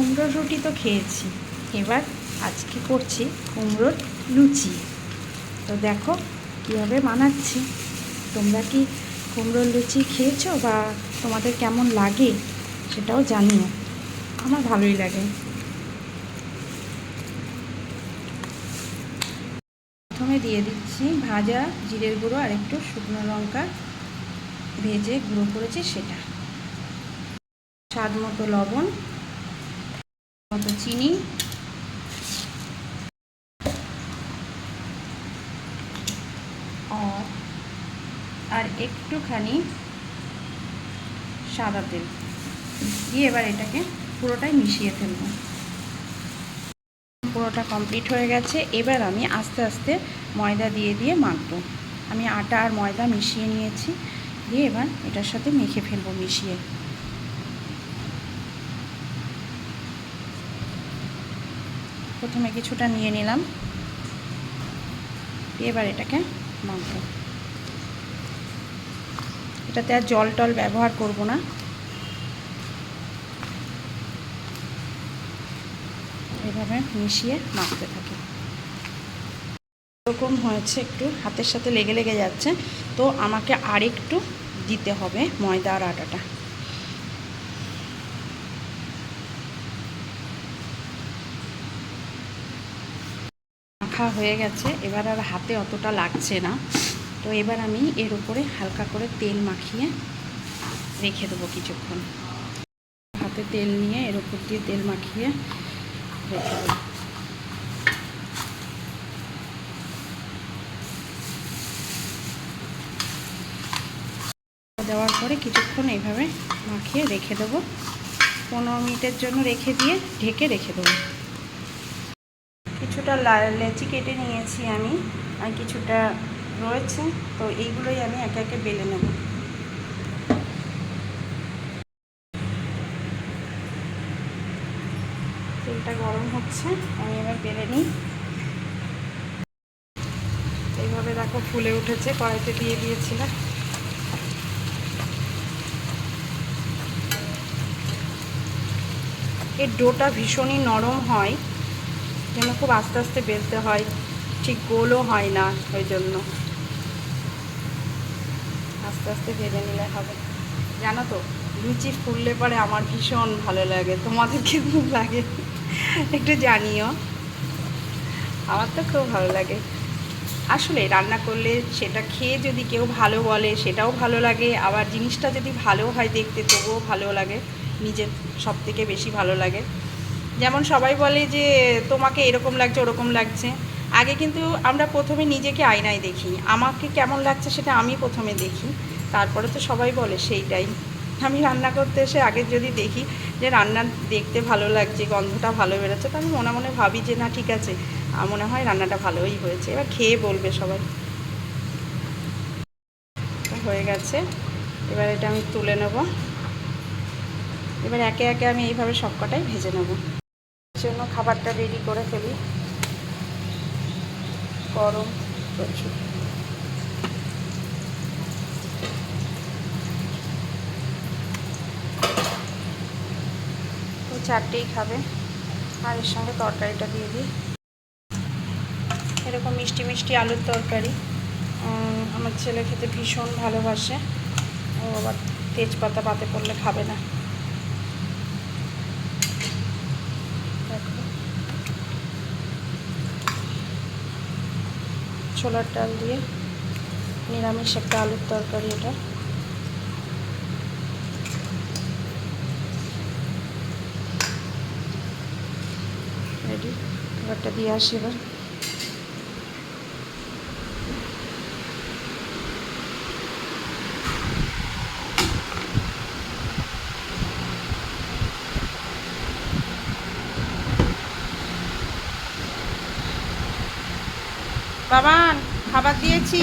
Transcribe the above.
কুমড়োর রুটি তো খেয়েছি। এবার আজকে করছি কুমড়োর লুচি। তো দেখো কীভাবে বানাচ্ছি। তোমরা কি কুমড়োর লুচি খেয়েছো বা তোমাদের কেমন লাগে সেটাও জানিও। আমার ভালোই লাগে। প্রথমে দিয়ে দিচ্ছি ভাজা জিরের গুঁড়ো আর একটু শুকনো লঙ্কা ভেজে গুঁড়ো করেছি সেটা। স্বাদ মতো লবণ মতো চিনি। আর আর একটুখানি সাদা তেল। দিয়ে এবার এটাকে পুরোটাই মিশিয়ে ফেলব। পুরোটা কমপ্লিট হয়ে গেছে। এবার আমি আস্তে আস্তে ময়দা দিয়ে দিয়ে মাখবো। আমি আটা আর ময়দা মিশিয়ে নিয়েছি। দিয়ে এবার এটার সাথে মেখে ফেলব মিশিয়ে। প্রথমে কিছুটা নিয়ে নিলাম। এবার এটাকে মাখবো। এটাতে আর জল টল ব্যবহার করব না। এভাবে মিশিয়ে মাখতে থাকি। এরকম হয়েছে একটু, হাতের সাথে লেগে লেগে যাচ্ছে। তো আমাকে আরেকটু দিতে হবে ময়দা আর আটাটা। মাখা হয়ে গেছে, এবার আর হাতে অতটা লাগছে না। তো এবার আমি এর উপরে হালকা করে তেল মাখিয়ে রেখে দেবো কিছুক্ষণ। হাতে তেল নিয়ে এর উপর দিয়ে তেল মাখিয়ে রেখে দেবো। দেওয়ার পরে কিছুক্ষণ এইভাবে মাখিয়ে রেখে দেবো। পনেরো মিনিটের জন্য রেখে দিয়ে ঢেকে রেখে দেবো। কিছুটা লেচি কেটে নিয়েছি আমি, আর কিছুটা রয়েছে, তো এইগুলোই আমি একে একে বেলে নেব। তেলটা গরম হচ্ছে, আমি এবার বেলে নিই। এইভাবে দেখো ফুলে উঠেছে, কড়াইতে দিয়ে দিয়েছিলাম। এর ডোটা ভীষণই নরম হয়। যেন খুব আস্তে আস্তে বেলতে হয়, ঠিক গোলও হয় না ওই জন্য আস্তে আস্তে ভেজে নিলে হবে। জানো তো, লুচি ফুললে পরে আমার ভীষণ ভালো লাগে, তোমাদের কেমন লাগে? একটু জানিও। আমার তো খুব ভালো লাগে। আসলে রান্না করলে সেটা খেয়ে যদি কেউ ভালো বলে, সেটাও ভালো লাগে। আবার জিনিসটা যদি ভালো হয় দেখতে, তবুও ভালো লাগে। নিজের সব থেকে বেশি ভালো লাগে। যেমন সবাই বলে যে, তোমাকে এরকম লাগছে, ওরকম লাগছে। আগে কিন্তু আমরা প্রথমে নিজেকে আয়নায় দেখি। আমাকে কেমন লাগছে সেটা আমি প্রথমে দেখি। তারপরে তো সবাই বলে, সেইটাই। আমি রান্না করতে এসে আগে যদি দেখি যে, রান্না দেখতে ভালো লাগছে, গন্ধটা ভালো বেরোচ্ছে, তো আমি মনে মনে ভাবি যে, না, ঠিক আছে। মনে হয় রান্নাটা ভালোই হয়েছে। এবার খেয়ে বলবে সবাই। হয়ে গেছে। এবার এটা আমি তুলে নেব। এবার একে একে আমি এইভাবে সবকটাই ভেজে নেব। জন্য খাবারটা রেডি করে ফেলি। গরম প্রচুর চারটেই খাবে। আর এর সঙ্গে তরকারিটা দিয়ে দিই। এরকম মিষ্টি মিষ্টি আলুর তরকারি। আমার ছেলে খেতে ভীষণ ভালোবাসে। ও আবার তেজপাতা পাতে পড়লে খাবে না। ছোলার ডাল দিয়ে নিরামিষ একটা আলুর তরকারি এটা। রেডি খাবারটা দিয়ে আসি এবার। বাবান খাবার দিয়েছি।